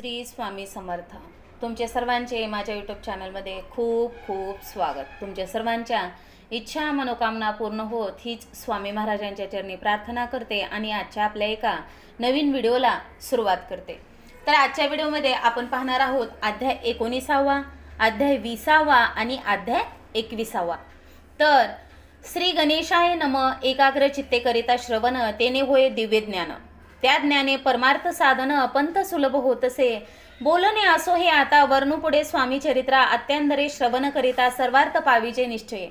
श्री स्वामी समर्थ. तुमचे सर्वांचे माझ्या यूट्यूब चॅनलमध्ये खूप खूप स्वागत. तुमच्या सर्वांच्या इच्छा मनोकामना पूर्ण होत हीच स्वामी महाराजांच्या चरणी प्रार्थना करते आणि आजच्या आपल्या एका नवीन व्हिडिओला सुरुवात करते. तर आजच्या व्हिडिओमध्ये आपण पाहणार आहोत अध्याय एकोणीसावा अध्याय विसावा आणि अध्याय एकविसावा. तर श्री गणेशाय नम एकाग्र चित्ते करिता श्रवण तेने होय दिव्य ज्ञान. त्या ज्ञाने परमार्थ साधन पंथ सुलभ होत असे बोलणे असो हे आता वर्णुपुढे स्वामी चरित्रा अत्यांदरे श्रवण करिता सर्वार्थ पाविजे निश्चय.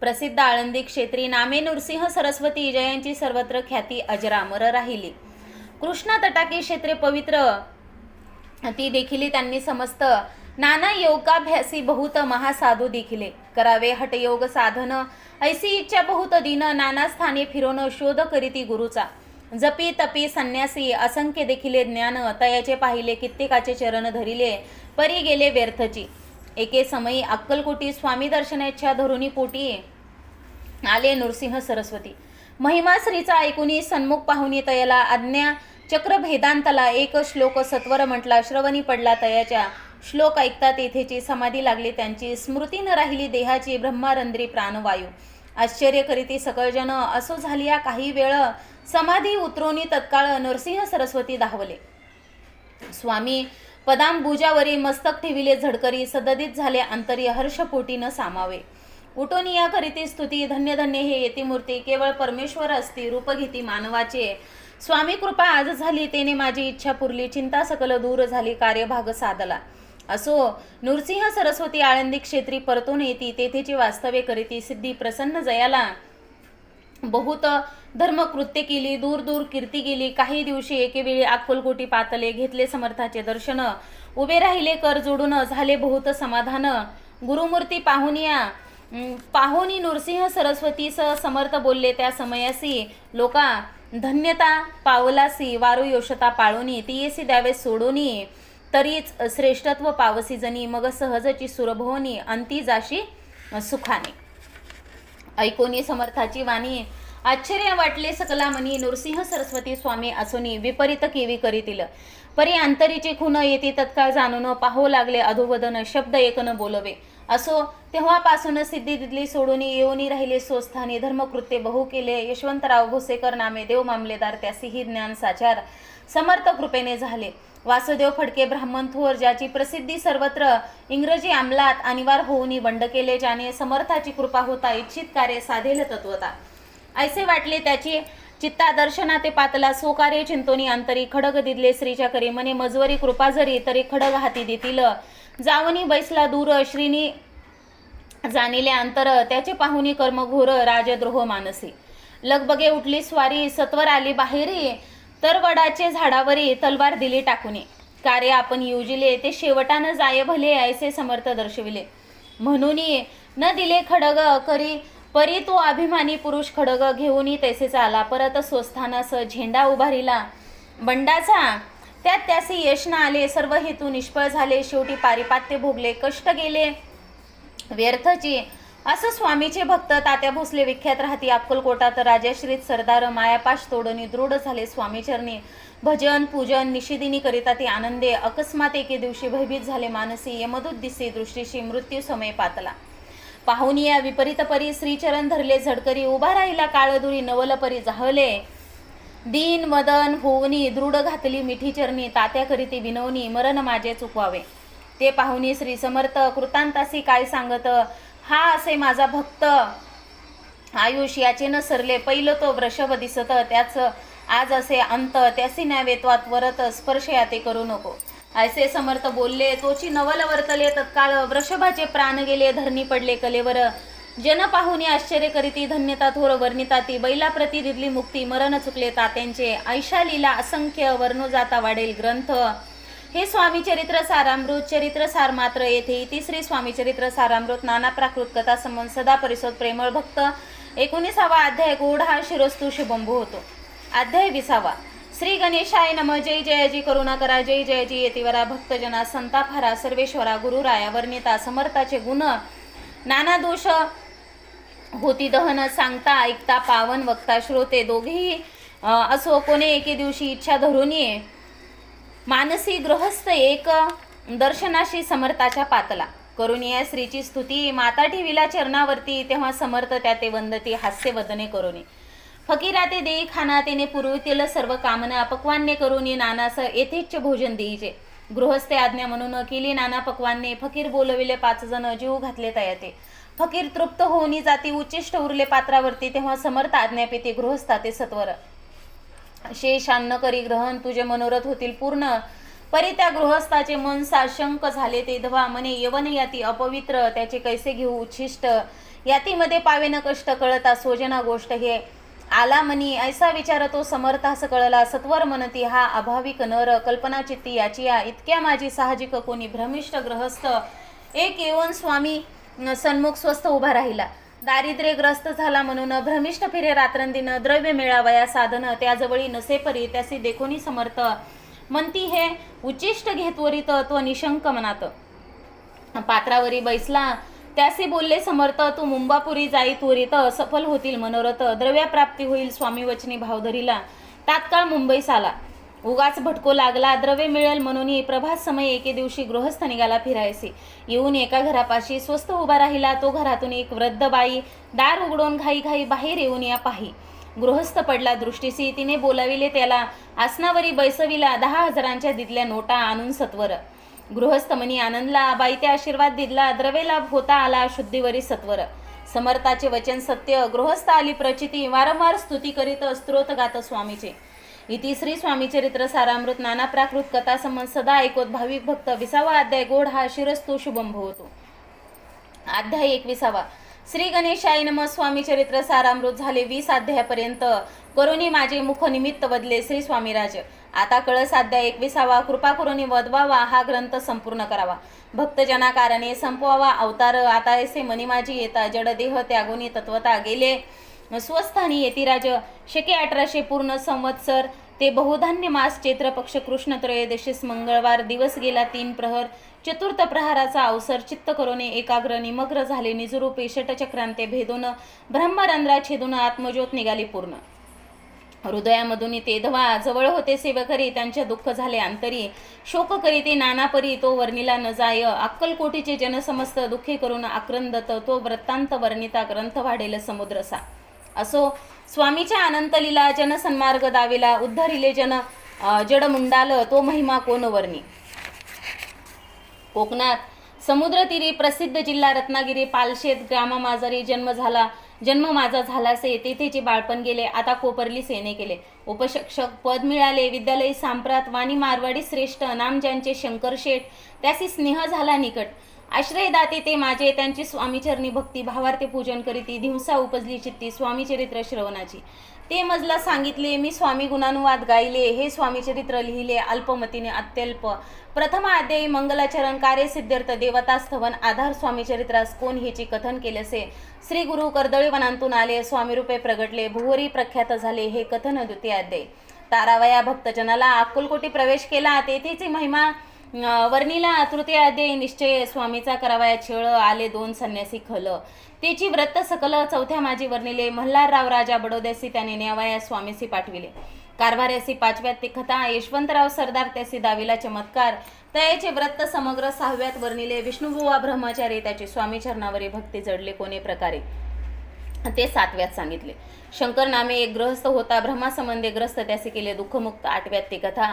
प्रसिद्ध आळंदी क्षेत्री नामे नृसिंह सरस्वती जयांची सर्वत्र ख्याती अजरामर राहिली. कृष्णा तटाकी क्षेत्रे पवित्र ती देखील त्यांनी समस्त नाना योगाभ्यासी बहुत महासाधू देखिले. करावे हटयोग साधन ऐसी इच्छा बहुत दिन नाना स्थाने फिरोन शोध करीती गुरुचा. जपी तपी संन्यासी असंख्य देखिले ज्ञान तयाचे पाहिले कित्येकाचे चरण धरिले परी गेले व्यर्थची. एके समयी अक्कलकोटी स्वामी दर्शनाच्या धरुणी पोटी आले नृसिंह सरस्वती. महिमा श्रीचा ऐकुनी सन्मुख पाहुनी तयाला आज्ञा चक्र भेदांतला एक श्लोक सत्वर म्हटला श्रवणी पडला तयाच्या. श्लोक ऐकता तेथेची समाधी लागली त्यांची स्मृती न राहिली देहाची ब्रह्मारंद्री प्राणवायू. आश्चर्य करीती सकळजन असो झाली या काही वेळ समाधी उतरोनी तत्काळ नरसिंह सरस्वती धावले. स्वामी पदांबुजावरी मस्तक ठेविले झडकरी सददित झाले अंतरी हर्षपोटीनं सामावे. उठोनी या करीती स्तुती धन्य धन्य हे येती मूर्ती केवळ परमेश्वर असती रूप घेती मानवाचे. स्वामी कृपा आज झाली तेने माझी इच्छा पुरली चिंता सकल दूर झाली कार्यभाग साधला. असो नृसिंह सरस्वती आळंदी क्षेत्री परतून येती तेथेची वास्तव्य करीती सिद्धी प्रसन्न जयाला. बहुत धर्मकृत्य केली दूर दूर कीर्ती गेली काही दिवशी एकेवेळी अक्कलकोटी पातले घेतले समर्थाचे दर्शन. उभे राहिले कर जोडून झाले बहुत समाधान. गुरुमूर्ती पाहुनिया पाहुनी नृसिंह सरस्वतीस समर्थ बोलले त्या समयासी. लोका धन्यता पावलासी वारू योषता पाळोनी तियेसी द्यावे सोडोनी. तरीच श्रेष्ठत्व पावसीजनी मग सहजची सुरभवनी अंती जाशी सुखाने. ऐकोनी समर्थाची वाणी. आश्चर्य वाटले सकला म्हणी नृसिंह सरस्वती स्वामी असोनी विपरीत केवी करीतील. परी अंतरीची खुन येते तत्काळ जाणून पाहू लागले अधोवदन शब्द एकन बोलवे. असो तेव्हापासून सिद्धी दिदली सोडून येऊनी राहिले सोस्थानी धर्मकृत्ये बहु केले. यशवंतराव भोसेकर नामे देव मामलेदार त्यासीही ज्ञान साचार समर्थ कृपेने झाले. वासुदेव फडके ब्राह्मण थोर ज्याची प्रसिद्धी सर्वत्र इंग्रजी अंमलात अनिवार होऊनी बंड केले ज्याने समर्थाची कृपा होता इच्छित कार्य साधेल तत्वता. ऐसे वाटले त्याची चित्ता दर्शना ते पातला सोकार्य चिंतोनी अंतरी खडग दिदले श्रीच्या करी मने मजवरी कृपा जरी तरी खडग हाती देतील. जावनी बैसला दूर श्रीनी जाणिले अंतर त्याचे पाहुनी कर्मघोर राजद्रोह मानसी. लगबगे उठली स्वारी सत्वर आली बाहेरी तर वडाचे झाडावरी तलवार दिली टाकूने. कार्य आपण योजिले ते शेवटानं जाय भले ऐसे समर्थ दर्शविले. म्हणून न दिले खडग करी परी तो अभिमानी पुरुष खडग घेऊनही तैसेच आला. परत स्वस्थानास झेंडा उभारिला. बंडाचा त्यात त्याचे यश न आले सर्व हेतू निष्फळ झाले. शेवटी पारिपात्य भोगले कष्ट गेले. व्यर्थची. असं स्वामीचे भक्त तात्या भोसले विख्यात राहती. अक्कलकोटात राजाश्रीत सरदार मायापाश तोडणी दृढ झाले स्वामीचरणी भजन पूजन निषेधिनी करिता ते आनंदे. अकस्मात एके दिवशी भयभीत झाले मानसी. यमदूत दिसे दृष्टीशी मृत्यू समय पातला. पाहुनिया विपरीत परी श्रीचरण धरले झडकरी. उभा राहिला काळदुरी नवलपरी जाहले. दीन मदन होवनी दृढ घातली मिठी चरणी तात्या करीती विनवनी मरण माझे चुकवावे. ते पाहुनी श्री समर्थ कृतांतासी काय सांगत हा असे माझा भक्त. आयुष याचे न सरले पहिलं तो वृषभ दिसत. त्याच आज असे अंत त्यासी न्यावेत्वात वरत स्पर्श याते करू नको. ऐसे समर्थ बोलले तोची नवल वर्तले तत्काळ. वृषभाचे प्राण गेले धरणी पडले कलेवर. जन पाहुनी आश्चर्य करीती धन्यता थोर वर्णिता ती बैला प्रती दिदली मुक्ती मरण चुकले तात्यांचे ऐशालीला असंख्य वर्णो जाता वाढेल ग्रंथ. हे स्वामी चरित्र सारामृत चरित्र सार मात्र येथे इति श्री स्वामी चरित्र सारामृत नाना प्राकृत कथा संबंध सदा परिसोद प्रेमळ भक्त. एकोणीसावा अध्याय गोड हा शिरोस्तू शुभंभू होतो. अध्याय विसावा. श्री गणेशाय नम जय जयाजी करुणा करा जय जयाजी येतिवरा भक्तजना संताप हरा सर्वेश्वरा गुरुराया वर्णिता समर्थाचे गुण. नाना दोष होती दहन सांगता ऐकता पावन वक्ता श्रोते दोघेही असो कोणी एके दिवशी इच्छा धरून ये. मानसी गृहस्थ एक दर्शनाशी समर्थाच्या पातला. करून या स्त्रीची स्तुती माता ठेवीला चरणावरती तेव्हा समर्थ त्या ते वंदती हास्य वदने करून फकीरा ते देई खाना तेने पूर्वीतील सर्व कामना पक्वान्य करून नानास येथेच भोजन देईचे. गृहस्थे आज्ञा म्हणून केली नाना पक्वान्ने फकीर बोलविले पाच जण जीव घातले तयाते. फकीर तृप्त होऊनी जाती उच्चिष्ट उरले पात्रावरती तेव्हा समर्थ आज्ञापिते गृहस्था ते सत्वर. शेष अन्न करी ग्रहण तुझे मनोरथ होतील पूर्ण. परी त्या गृहस्थाचे मन साशंक झाले ते धवा मने यवन याती अपवित्र त्याचे कैसे घेऊ उच्छिष्ट? यातीमध्ये पावेन कष्ट कळता सोजना गोष्ट हे. आला मनी ऐसा विचार तो समर्थास कळला सत्वर मनती हा अभाविक नर कल्पना चित्ती याची या इतक्या माझी साहजिक कोणी भ्रमिष्ट ग्रहस्थ एक येऊन स्वामी सन्मुख स्वस्थ उभा राहिला. दारिद्र्यग्रस्त झाला म्हणून भ्रमिष्ठ फिरे रात्रंदिन द्रव्य मिळावया साधन त्याजवळी नसे परी त्यासी देखोनी समर्थ? म्हणती हे उच्चिष्ट घेतवरीत तो निशंक मनात. पात्रावरी बैसला. त्यासी बोलले समर्थ तू मुंबापुरी जाई त्वरित सफल होतील मनोरथ. द्रव्याप्राप्ती होईल स्वामी वचनी भावधरीला. तात्काळ मुंबईस आला. उगाच भटको लागला द्रव्य मिळेल म्हणून प्रभात समय एके दिवशी गृहस्थ निघाला फिरायचे येऊन एका घरापाशी स्वस्त उभा राहिला तो घरातून एक वृद्ध बाई दार उघडून घाई घाई बाहेर येऊन या पाही. गृहस्थ पडला दृष्टीसी तिने बोलाविले त्याला आसनावरी बैसविला दहा हजारांच्या दिदल्या नोटा आणून सत्वर. गृहस्थ मनी आनंदला बाईते आशीर्वाद दिदला द्रव्यलाभ होता आला शुद्धीवरी सत्वर. समर्थाचे वचन सत्य गृहस्थ आली प्रचिती वारंवार स्तुती करीत स्तोत गात स्वामीचे. इति श्री स्वामी चरित्र सारामृत नाना प्राकृत कथा संबंध सदा ऐकोत भाविक भक्त विसावा. अध्याय गोड हा शिरस्तो शुभंभ होतो अध्याय एकविसावा. श्री गणेशाय नम. स्वामी चरित्र सारामृत झाले वीस अध्यायापर्यंत. करुणी माझे मुख निमित्त बदले श्री स्वामीराज. आता कळस अध्याय एकविसावा. कृपा करुणी वदवावा. हा ग्रंथ संपूर्ण करावा. भक्तजनाकारणे संपवावा. अवतार आता ऐसे मनी माझी येता. जडदेह त्यागुनी तत्वता गेले. स्वस्थानी येतीराज शके अठराशे पूर्ण संवत्सर. ते बहुधान्य मास चैत्र पक्ष कृष्ण त्रयोदशीस मंगळवार दिवस गेला तीन प्रहर. चतुर्थ प्रहाराचा अवसर चित्त करोने एकाग्र निमग्र झाले निजरूपे षटचक्रांते भेदून. ब्रह्मरंध्रा छेदून आत्मज्योत निघाली पूर्ण. हृदयामधून ते धवा जवळ होते सेवकरी त्यांचे दुःख झाले अंतरी. शोक करीते नानापरी तो वर्णिला न जाय. अक्कलकोटीचे जनसमस्त दुःखे करून आक्रंदत तो वृत्तांत वर्णिता ग्रंथ वाढेल समुद्रसा. असो स्वामीच्या अनंतलीला जनसन्मार्ग दावेला उद्धरिले जन अ, जडमुंडाल तो महिमा कोण वर्णी? कोकणात समुद्रतीरी प्रसिद्ध जिल्हा रत्नागिरी पालशेत ग्रामामाजारी जन्म झाला जन्म माझा झालासे तेथेचे बाळपण गेले आता कोपरली सेने केले. उपशिक्षक पद मिळाले विद्यालयी सांप्रात वाणी मारवाडी श्रेष्ठ नाम ज्यांचे शंकर शेठ त्यासी स्नेह झाला निकट. आश्रयदाते ते माझे त्यांची स्वामीचरणी भक्ती भावार्थे पूजन करीती दिवसा उपजली चित्ती स्वामी चरित्र श्रवणाची. ते मजला सांगितले मी स्वामी गुणानुवाद गायले हे स्वामीचरित्र लिहिले अल्पमतीने अत्यल्प. प्रथम अध्यायी मंगलाचरण कार्यसिद्ध्यर्थ देवता स्थवन आधार स्वामीचरित्रास कोण हेचे कथन केलेसे? श्री गुरु कर्दळीवनांतून आले स्वामीरूपे प्रगटले भुवरी प्रख्यात झाले हे कथन द्वितीय अध्याय तारावया भक्तजनाला अक्कलकोटी प्रवेश केला तेथेची महिमा वर्णिला तृतीय अध्याय निश्चय स्वामीचा करावया छेळ आले दोन संन्यासी खल. तेची व्रत सकल चौथ्या माझी वर्णिले मल्हारराव राजा बडोद्यासी त्याने न्यावाया स्वामीसी पाठविले. कारभार्यासी पाचव्यात ते कथा यशवंतराव सरदार त्यासी दाविला चमत्कार. तयाचे व्रत समग्र सहाव्यात वर्णिले विष्णुबुवा ब्रह्मचारी त्याचे स्वामी चरणावरी भक्ती जडले कोणे प्रकारे? ते सातव्यात सांगितले. शंकर नामे एक ग्रहस्थ होता ब्रह्मासंबंधे ग्रस्त त्याचे केले दुःखमुक्त आठव्यात ते कथा.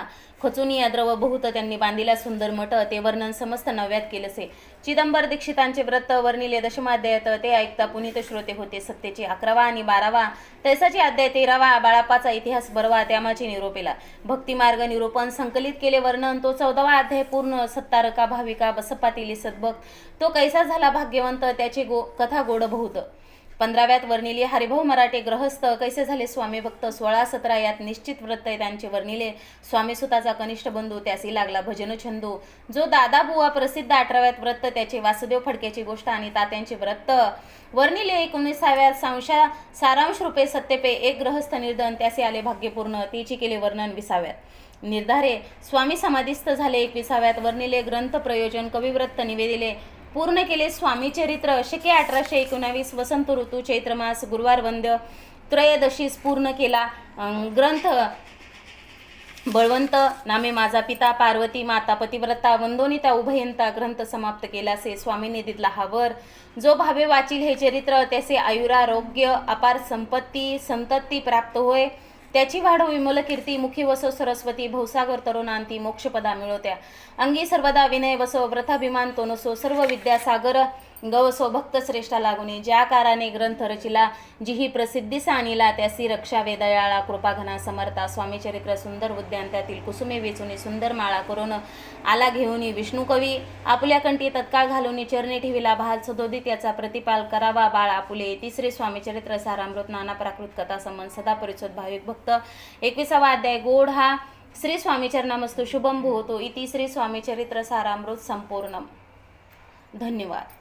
खचून या द्रव बहुत त्यांनी बांधिला सुंदर मठ ते वर्णन समस्त नव्यात केलेसे. चिदंबर दीक्षितांचे व्रत वर्णिले दशमाध्यायात ते ऐकता पुनीत श्रोते होते सत्तेचे अकरावा आणि बारावा. तैसाचे अध्याय तेरावा बाळापाचा इतिहास बरवा त्यामाचे निरोपेला. भक्तिमार्ग निरूपण संकलित केले वर्णन तो चौदावा अध्याय पूर्ण सत्तारका भाविका बसपातील सद्भक्त. तो कैसा झाला भाग्यवंत त्याचे गो कथा गोड बहुत. पंधराव्यात वर्णिले हरिभाऊ मराठे ग्रहस्थ. कैसे झाले स्वामी भक्त? सोळा सतरा यात निश्चित व्रत आहे त्यांचे वर्णिले. स्वामी सुताचा कनिष्ठ बंधू त्यासी लागला भजन छंदू. जो दादा बुवा प्रसिद्ध अठराव्यात व्रत त्याचे वासुदेव फडक्याची गोष्ट आणि तात्यांचे व्रत. वर्णिले एकोणीसाव्यात सांशा सारांश रूपे सत्यपे एक ग्रहस्थ निर्धन त्यासे आले भाग्यपूर्ण. तेची केले वर्णन विसाव्यात. निर्धारे स्वामी समाधीस्थ झाले एकविसाव्यात. वर्णिले ग्रंथ प्रयोजन कविव्रत निवेदिले. पूर्ण केले स्वामी चरित्र. शके अठराशे एकोणावीस वसंत ऋतू चैत्रमास गुरुवार वंद्य त्रयोदशीस पूर्ण केला. ग्रंथ बळवंत नामे माझा पिता पार्वती माता पतिव्रता वंदोनिता उभयंता ग्रंथ समाप्त केलासे. स्वामीने दिला हा वर. जो भावे वाचील हे चरित्र त्याचे आयुरारोग्य अपार संपत्ती संतती प्राप्त होय. त्याची वाढ विमल कीर्ती मुखी वसो सरस्वती भवसागर तरुणांती मोक्षपदा मिळवत्या. अंगी सर्वदा विनय वसो व्रताभिमान तो नसो सर्व विद्यासागर गवसो भक्त श्रेष्ठा लागुनी ज्या काराने ग्रंथ रचिला जी ही प्रसिद्धीस आणिला त्यासी रक्षा वेदयाळा कृपाघना समर्था. स्वामीचरित्र सुंदर उद्यान त्यातील कुसुमे वेचुनी सुंदर माळा करून आला घेऊनी विष्णू कवी. आपल्या कंठी तत्काळ घालून चरणी ठेविला भाल सदोदित याचा प्रतिपाल करावा बाळ आपुले तिसरे स्वामीचरित्र सारामृत नाना प्राकृत कथा संबंध सदा परिचोद भाविक भक्त. एकविसावा अध्याय गोड हा. श्री स्वामी चरणामस्तु शुभम भूतो. इति श्री स्वामीचरित्र सारामृत संपूर्ण. धन्यवाद.